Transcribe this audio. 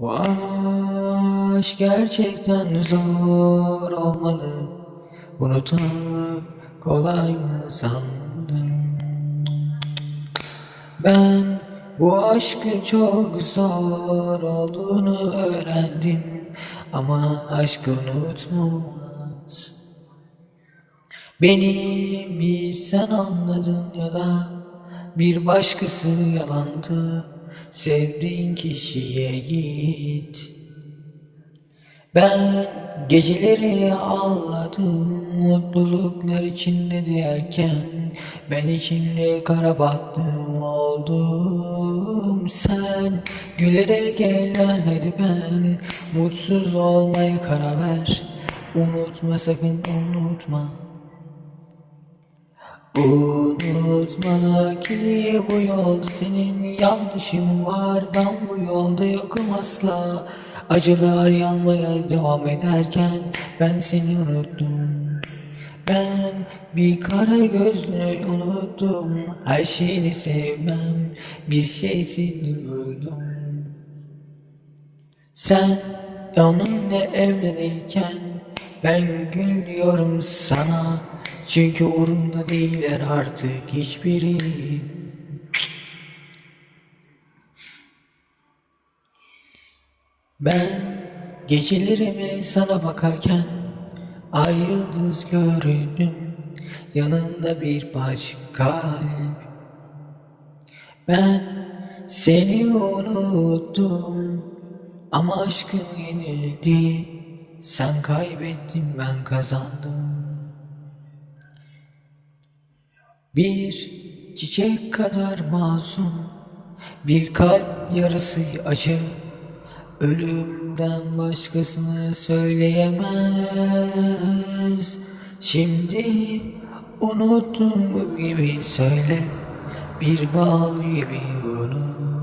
Bu aşk gerçekten zor olmalı. Unutmak kolay mı sandın? Ben bu aşkın çok zor olduğunu öğrendim. Ama aşk unutmaz. Beni bir sen anladın ya da bir başkası yalandı Sevdiğin kişiye git. Ben geceleri ağladım Mutluluklar içinde diyerken Ben içinde kara battım oldum. Sen gülerek gelen hadi ben Mutsuz olmaya karar ver. Unutma sakın unutma Unutma ki bu yolda senin. Yanlışın var Ben bu yolda yokum asla. Acılar yanmaya devam ederken Ben seni unuttum. Ben bir kara gözlü unuttum. Her şeyini sevmem Bir şeysini duydum Sen onunla evlenirken ben gülüyorum sana Çünkü umurumda değiller artık hiçbiri Ben gecelerimi sana bakarken Ay yıldız gördüm Yanında bir başka ben seni unuttum ama aşkın yenildi. Sen kaybettin ben kazandım. Bir çiçek kadar masum, bir kalp yarısı acı. Ölümden başkasını söyleyemez. Şimdi unuttum gibi söyle, bir bal gibi unut.